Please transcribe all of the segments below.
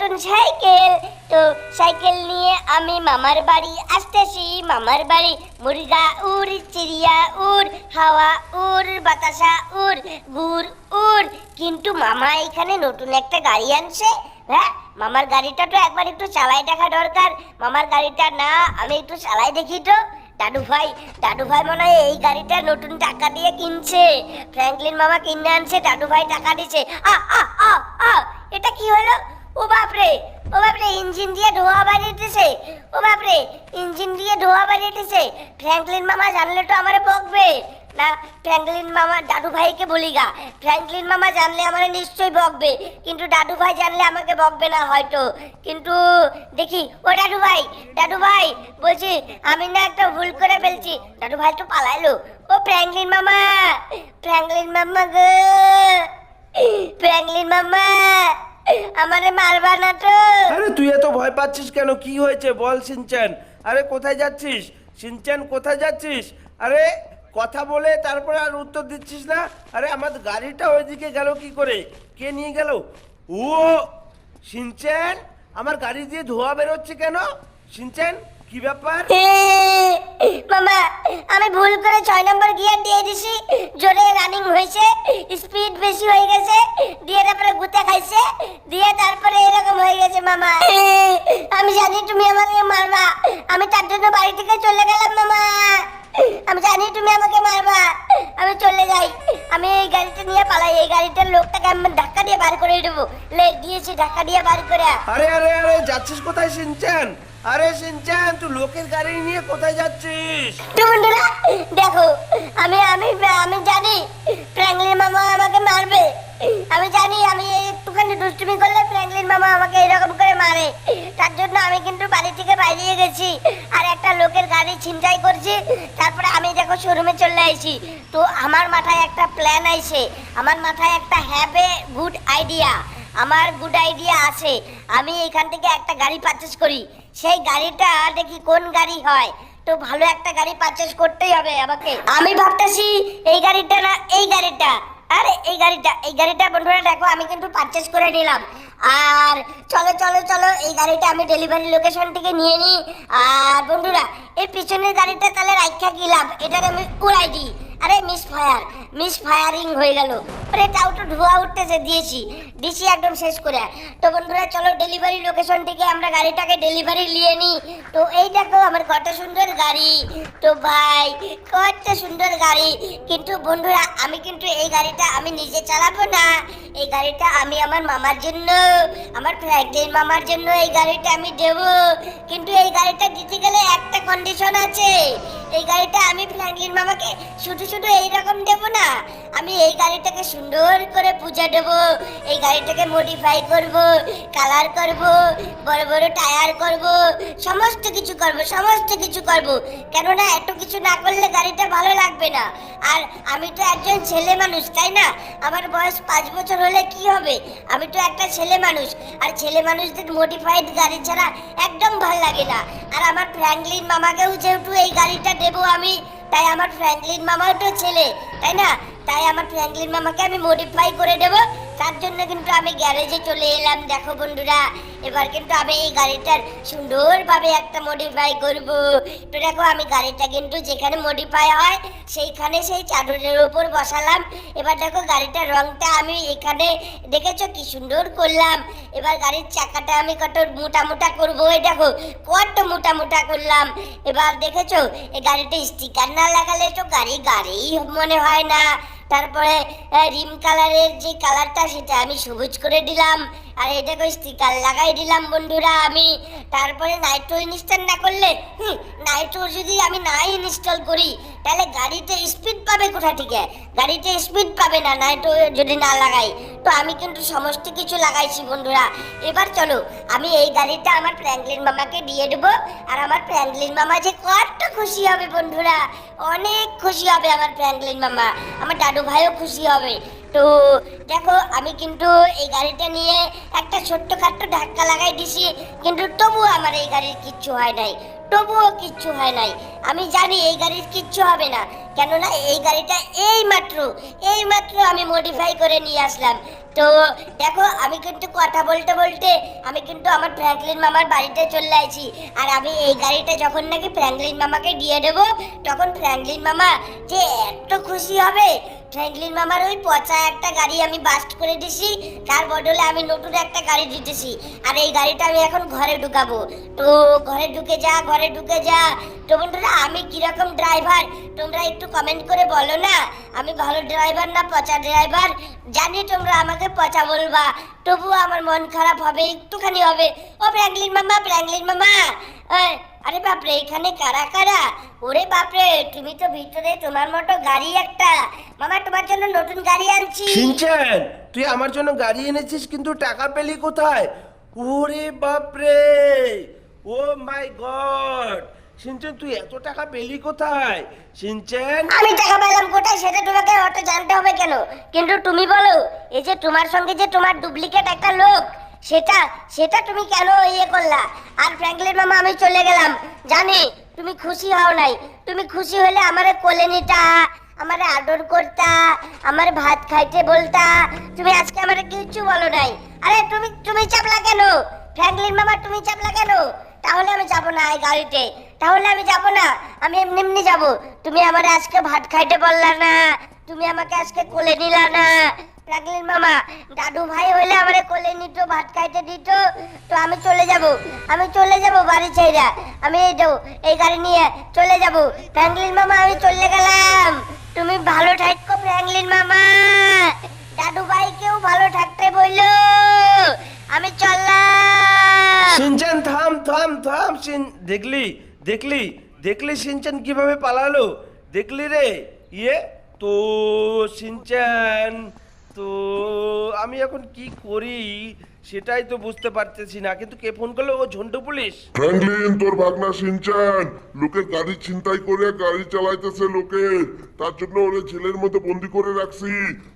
নতুন সাইকেল। তো সাইকেল নিয়ে আমি মামার বাড়ি আসতেছি। মামার বাড়ি মুরগা উড় চিড়িয়া উড় হাওয়া উড় বাতাসা উড় গুড় উড় কিন্তু মামা এখানে নতুন একটা গাড়ি আনছে হ্যাঁ? মামার গাড়িটা তো একবার একটু চালাই দেখা দরকার। মামার গাড়িটা না, আমি একটু চালাই দেখি তো। দাদু ভাই দাদু ভাই মনে হয় এই গাড়িটা নতুন টাকা দিয়ে কিনছে। ফ্র্যাঙ্কলিন মামা কিনে আনছে, দাদু ভাই টাকা দিছে। আ আ আ আ, এটা কি হলো? ও বাপরে ও বাপরে, ইঞ্জিন দিয়ে ধোয়া বাড়িতেছে ও বাপরে, ইঞ্জিন দিয়ে ধোয়া বাড়িতেছে ফ্র্যাঙ্কলিন মামা জানলে তো আমারে বকবে। না, ফ্র্যাঙ্কলিন মামা দাদু ভাইকে বলি গা ফ্র্যাঙ্কলিন মামা জানলে আমারে নিশ্চয়ই বকবে। কিন্তু দাদু ভাই জানলে আমাকে বকবে না হয়তো। কিন্তু দেখি, ও দাদু ভাই দাদু ভাই, বলছি, আমি না একটা ভুল করে ফেলছি। দাদু ভাই তো পালাইলো। ও ফ্র্যাঙ্কলিন মামা ফ্র্যাঙ্কলিন মামা গো। ফ্র্যাঙ্কলিন মামা। আমারে মারবা না তো। আরে তুই এত ভয় পাচ্ছিস কেন? কি হয়েছে? বল সিনচান আরে কোথায় যাচ্ছিস? সিনচান কোথায় যাচ্ছিস? আরে কথা বলে তারপরে আর উত্তর দিচ্ছিস না? আরে আমার গাড়িটা ওইদিকে গেল কি করে? কে নিয়ে গেল? ও সিনচান আমার গাড়ি দিয়ে ধোয়া বেরোচ্ছে কেন? সিনচান কি ব্যাপার? মামা আমি ভুল করে ছয় নম্বর গিয়ার দিয়ে দিছি। জোরে রানিং হয়েছে স্পিড বেশি হয়ে গেছে দিয়ে তারপরে গুতে খাইছে দিয়ে তারপরে এরকম হয়ে গেছে মামা। আমি জানি তুমি আমাকে মারবা আমি তার জন্য বাড়ি থেকে চলে গেলাম মামা। আমি জানি তুমি আমাকে মারবা আমি চলে যাই। আমি এই গাড়িটা নিয়ে পালাই এই গাড়িটার লোকটাকে আমি ধাক্কা দিয়ে বার করে দেবো। লেগ দিয়েছি ধাক্কা দিয়ে বার করে। আরে আরে আরে যাচ্ছিস কোথায় সিনচান আরে সিনচান তুই লোকের গাড়ি নিয়ে কোথায় যাচ্ছিস? তো বন্ধুরা দেখো আমি আমি আমি জানি ফ্র্যাঙ্কলিন মামা আমাকে মারবে। আমি জানি আমি একটুখানি দুষ্টুমি করলে ফ্র্যাঙ্কলিন মামা আমাকে এরকম করে মারে। তার জন্য আমি কিন্তু বাড়ি থেকে বাইরে গেছি। আর একটা লোকের গাড়ি ছিনতাই করছি। তারপরে আমি দেখো শোরুমে চলে আইছি। তো আমার মাথায় একটা প্ল্যান আইছে। আমার মাথায় একটা হ্যাভ এ গুড আইডিয়া আমার গুড আইডিয়া আছে। আমি এখান থেকে একটা গাড়ি পারচেস করি। সেই গাড়িটা দেখি কোন গাড়ি হয়? তো ভালো একটা গাড়ি পারচেস করতেই হবে আমাকে। আমি ভাবতেছি, এই গাড়িটা না, এই গাড়িটা। আরে, এই গাড়িটা এই গাড়িটা বন্ধুরা দেখো, আমি কিন্তু পারচেস করে নিলাম। আর চলো চলো চলো, এই গাড়িটা আমি ডেলিভারি লোকেশন থেকে নিয়ে নিই। আর বন্ধুরা, এই পিছনের গাড়িটা তাহলে রাখা গেলাম। এটাকে আমি উড়াই দিই। আরে মিস ফায়ার মিস ফায়ারিং হয়ে গেল। আরে তাও তো ধোয়া উঠতেছে দিয়েছি দিছি একদম শেষ করে। তো বন্ধুরা, চলো ডেলিভারি লোকেশন থেকে আমরা গাড়িটাকে ডেলিভারি নিয়ে নিই। তো এই দেখো আমার কত সুন্দর গাড়ি। তো ভাই, কত সুন্দর গাড়ি। কিন্তু বন্ধুরা, আমি কিন্তু এই গাড়িটা আমি নিজে চালাবো না। এই গাড়িটা আমি আমার মামার জন্য, আমার ফ্র্যাঙ্কলিন মামার জন্য এই গাড়িটা আমি দেব। কিন্তু এই গাড়িটা দিতে গেলে একটা কন্ডিশন আছে। এই গাড়িটা আমি ফ্র্যাঙ্কলিন মামাকে শুধু শুধু এইরকম দেব না, আমি এই গাড়িটাকে সুন্দর করে পূজা দেব, এই গাড়িটাকে মডিফাই করব কালার করব, বড় বড় টায়ার করব, সমস্ত কিছু করব, সমস্ত কিছু করব। কেননা এত কিছু না করলে গাড়িটা ভালো লাগবে না। আর আমি তো একজন ছেলে মানুষ, তাই না? আমার বয়স পাঁচ বছর হলে কি হবে? আমি তো একটা ছেলে মানুষ, আর ছেলে মানুষদের মডিফাইড গাড়ি ছাড়া একদম ভালো লাগে না। আর আমার ফ্র্যাঙ্কলিন মামাকেও যেহেতু এই গাড়িটা দেবো আমি, তাই আমার ফ্র্যাঙ্কলিন মামাও তো ছেলে, তাই না? তাই আমার ফ্র্যাঙ্কলিন মামাকে আমি মডিফাই করে দেব। তার জন্য কিন্তু আমি গ্যারেজে চলে এলাম। দেখো বন্ধুরা, এবার কিন্তু আমি এই গাড়িটার সুন্দরভাবে একটা মডিফাই করব। তো দেখো, আমি গাড়িটা কিন্তু যেখানে মডিফাই হয়, সেইখানে সেই চাদরের উপর বসালাম। এবার দেখো, গাড়িটার রংটা আমি এখানে দেখেছ কি সুন্দর করলাম। এবার গাড়ির চাকাটা আমি কত মোটা মোটা করব। এই দেখো, কত মোটা মোটা করলাম। এবার দেখেছ, এই গাড়িটা স্টিকার না লাগালে তো গাড়ি গাড়ি মনে হয় না। তারপরে রিম কালারের যে কালারটা সেটা আমি সবুজ করে দিলাম। আর এটা এটাকে স্টিকার লাগাই দিলাম বন্ধুরা আমি। তারপরে নাইট্রো ইনস্টল না করলে হুম, নাইট্রো যদি আমি নাই ইনস্টল করি তাহলে গাড়িতে স্পিড পাবে কোথা থেকে? গাড়িতে স্পিড পাবে না না তো যদি না লাগাই। তো আমি কিন্তু সমস্ত কিছু লাগাইছি বন্ধুরা। এবার চলো, আমি এই গাড়িটা আমার ফ্র্যাঙ্কলিন মামাকে দিয়ে দেবো। আর আমার ফ্র্যাঙ্কলিন মামা যে কত খুশি হবে বন্ধুরা। অনেক খুশি হবে আমার ফ্র্যাঙ্কলিন মামা। আমার দাদু ভাইও খুশি হবে। তো দেখো, আমি কিন্তু এই গাড়িটা নিয়ে একটা ছোট্ট খাট্ট ধাক্কা লাগাই দিছি। কিন্তু তবুও আমার এই গাড়ির কিচ্ছু হয় নাই। তবুও কিচ্ছু হয় নাই। আমি জানি এই গাড়ির কিচ্ছু হবে না। কেননা এই গাড়িটা এই মাত্র এই মাত্র আমি মডিফাই করে নিয়ে আসলাম। তো দেখো, আমি কিন্তু কথা বলতে বলতে আমি কিন্তু আমার ফ্র্যাঙ্কলিন মামার বাড়িতে চলে আইছি। আর আমি এই গাড়িটা যখন নাকি ফ্র্যাঙ্কলিন মামাকে দিয়ে দেবো, তখন ফ্র্যাঙ্কলিন মামা যে এত খুশি হবে ফ্র্যাঙ্কলিন মামার ওই পচা একটা গাড়ি আমি বাস্ট করে দিছি। তার বদলে আমি নতুন একটা গাড়ি দিতেছি। আর এই গাড়িটা আমি এখন ঘরে ঢুকাবো। তো ঘরে ঢুকে যা, ঘরে ঢুকে যা। তো বন্ধুরা, আমি কীরকম ড্রাইভার তোমরা একটু কমেন্ট করে বলো না। আমি ভালো ড্রাইভার না পচা ড্রাইভার জানি তোমরা আমাকে পচা বলবা। তবুও আমার মন খারাপ হবে, একটুখানি হবে। ও ফ্র্যাঙ্কলিন মামা ফ্র্যাঙ্কলিন মামা! আরে বাপরে এখানে কারা কারা? ওরে বাপরে তুমি তো ভিতরে তোমার মতো গাড়ি একটা। মামা তোমার জন্য নতুন গাড়ি আনছি। সিনচ্যান তুই আমার জন্য গাড়ি এনেছিস কিন্তু টাকা পেলি কোথায়? ওরে বাপরে! ও মাই গড! সিনচ্যান তুই এত টাকা পেলি কোথায়? সিনচ্যান আমি টাকা পেলাম কোথায় সেটা তোমাকে অত জানতে হবে কেন? কিন্তু তুমি বলো এই যে তোমার সঙ্গে যে তোমার ডুপ্লিকেট একটা লোক সেটা সেটা তুমি কেন ইয়ে করলা? আর ফ্র্যাঙ্কলিন মামা, আমি চলে গেলাম। জানি, তুমি খুশি হও নাই। তুমি খুশি হলে আমারে কোলে নিতা, আমারে আদর করতা, আমার ভাত খাইতে বলতা। তুমি আজকে আমারে কিচ্ছু বলো নাই। আরে, তুমি তুমি চাপলা কেন? ফ্র্যাঙ্কলিন মামা, তুমি চাপলা কেন? তাহলে আমি যাব না এই গাড়িতে। তাহলে আমি যাব না। আমি এমনি এমনি যাব। তুমি আমার আজকে ভাত খাইতে পারলা না। তুমি আমাকে আজকে কোলে নিলা না। রাগলেন মামা। দাদু ভাই হইলে আমারে কোলে নিত, ভাত খাইতে দিত। তো আমি চলে যাব। আমি চলে যাব বাড়ি ছেড়া আমি এই যাব এই গাড়ি নিয়ে চলে যাব। ফ্র্যাঙ্কলিন মামা, আমি চলে গেলাম। তুমি ভালো থাকো ফ্র্যাঙ্কলিন মামা। দাদু ভাইকেও ভালো থাকতে বলল আমি চললাম। সিনচ্যান থাম থাম থাম, সিন দেখলি দেখলি দেখলি সিনচ্যান কীভাবে পালালো? দেখলি রে ইয়ে তো সিনচ্যান তো আমি এখন কি করি সেটাই তো বুঝতে পারতেছি না। কিন্তু কে ফোন করল? ও ঝন্টু পুলিশ। ফ্র্যাঙ্কলিন, তোর ভাগনা সিনচান। লোকের গাড়ি ছিনতাই করে গাড়ি চালাইতেছে লোকে। তার জন্য ওরে ছেলের মধ্যে বন্দি করে রাখছি।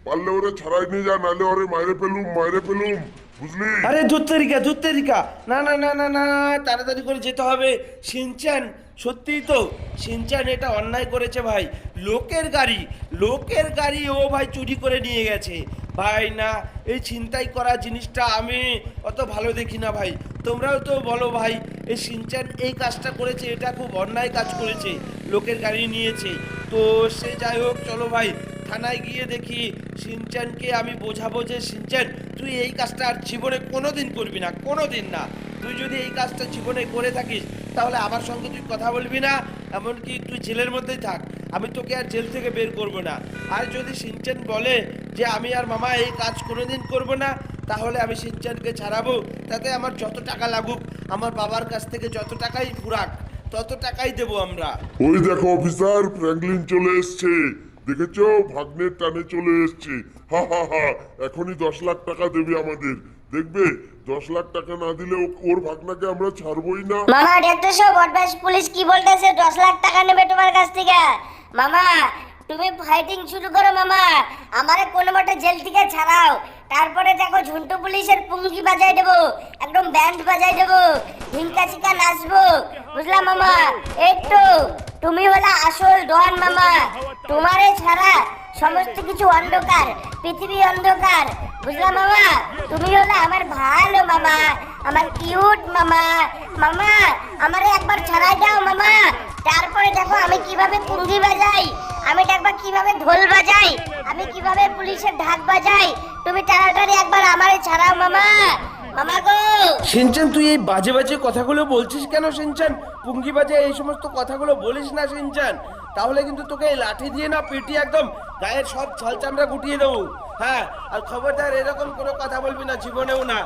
পারলে ওরে ছাড়াই নিয়ে যা নালে ওরে মাইরে ফেলুম, মাইরে পেলুম বুঝলি? আরে ধুত্তেরিকা ধুত্তেরিকা না না না না না, তাড়াতাড়ি করে যেতে হবে। সিনচ্যান, সত্যিই তো, সিনচ্যান এটা অন্যায় করেছে ভাই। লোকের গাড়ি লোকের গাড়ি ও ভাই চুরি করে নিয়ে গেছে। ভাই, না, এই ছিনতাই করা জিনিসটা আমি অত ভালো দেখি না ভাই। তোমরাও তো বলো ভাই, এই সিনচ্যান এই কাজটা করেছে, এটা খুব অন্যায় কাজ করেছে, লোকের গাড়ি নিয়েছে। তো সে যাই হোক, চলো ভাই, থানায় গিয়ে দেখি সিনচ্যানকে আমি বোঝাবো যে সিনচ্যান তুই এই কাজটা আর জীবনে কোনোদিন করবি না, কোনোদিন না। তুই যদি এই কাজটা জীবনে করে থাকিস, তাহলে আমার সঙ্গে তুই কথা বলবি না, এমনকি তুই জেলের মধ্যেই থাক। আমি তোকে আর জেল থেকে বের করব না। আর যদি সিনচ্যান বলে যে, আমি আর মামা এই কাজ কোনোদিন করব না, তাহলে আমি সিনচ্যানকে ছাড়াবো। তাতে আমার যত টাকা লাগুক, আমার বাবার কাছ থেকে যত টাকাই ফুরাক, তত টাকাই দেবো আমরা। ওই দেখো, অফিসার, ফ্র্যাঙ্কলিন চলে এসছে। দেখেছ? ভাগ্নের টানে চলে এসছে। হা হা হা, এখনই দশ লাখ টাকা দেবে আমাদের। দেখবে? দশ লাখ টাকা না দিলে ওর ভাগনাকে আমরা ছাড়বই না। মামা দেখতেছো বদমাস পুলিশ কি বলতেছে? দশ লাখ টাকা নেবে তোমার কাছ থেকে। মামা তুমি ফাইটিং শুরু করো মামা। আমারে কোনো মতে জেল থেকে ছাড়াও। তারপরে দেখো ঝুন্টু পুলিশের পুঙ্গি বাজাই দেবো, একদম ব্যান্ড বাজাই দেবো, ঝিঙ্কা চিকা নাচবো। বুঝলাম মামা? এই তো, তুমি হলো আসল ডন মামা। তোমারে ছাড়া সমস্ত কিছু অন্ধকার, পৃথিবী অন্ধকার। বুঝলাম মামা? তুমি হলো আমার ভালো মামা, আমার কিউট মামা। মামা, আমারে একবার ছাড়াই দাও মামা। তারপরে দেখো আমি কীভাবে পুঙ্গি বাজাই, আমি দেখবা কীভাবে ঢোল বাজাই, আমি কীভাবে পুলিশের ঢাক বাজাই। তুমি তাড়াতাড়ি একবার আমারে ছাড়াও, মামা। মামা গো। সিনচান, তুই এই বাজে বাজে কথাগুলো বলছিস কেন সিনচান? পুঙ্গি বাজে এই সমস্ত কথাগুলো বলিস না সিনচান। তাহলে কিন্তু তোকে এই লাঠি দিয়ে না পিটি একদম গায়ের সব ছালচামড়া গুটিয়ে দেবো। হ্যাঁ আর খবরদার এরকম কোনো কথা বলবি না, জীবনেও না।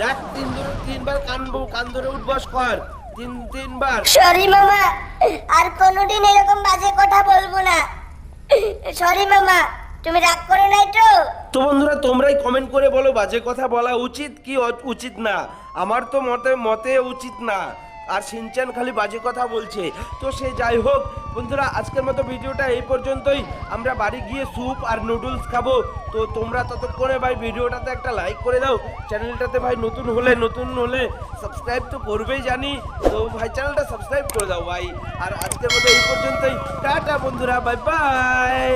দেখ, তিন তিনবার কানবো, কান ধরে উঠবস কর। তিন তিনবার। সরি মামা আর কোনোদিন এরকম বাজে কথা বলব না। সরি মামা তুমি রাগ করো নাই তো? তো বন্ধুরা তোমরাই কমেন্ট করে বলো বাজে কথা বলা উচিত কি উচিত না? আমার তো মতে মতে উচিত না। আর সিনচান খালি বাজে কথা বলছে। তো সে যাই হোক বন্ধুরা, আজকের মতো ভিডিওটা এই পর্যন্তই। আমরা বাড়ি গিয়ে স্যুপ আর নুডলস খাব। তো তোমরা ততক্ষণে ভাই ভিডিওটাতে একটা লাইক করে দাও। চ্যানেলটাতে ভাই নতুন হলে নতুন হলে সাবস্ক্রাইব তো করবেই জানি। তো ভাই চ্যানেলটা সাবস্ক্রাইব করে দাও ভাই। আর আজকের মতো এই পর্যন্তই। টাটা বন্ধুরা, বাই বাই।